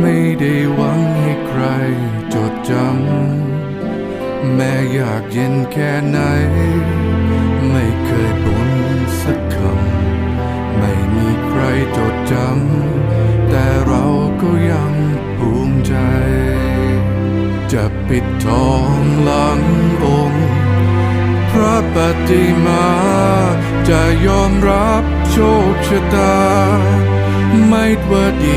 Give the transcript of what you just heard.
ไม่ได้หวังให้ใครจดจำ แม้อยากเย็นแค่ไหน ไม่เคยบ่นสักคำ ไม่มีใครจดจำ แต่เราก็ยังภูมิใจ จะปิดทองหลังองค์พระปฏิมา จะยอมรับโชคชะตา ไม่ว่าดี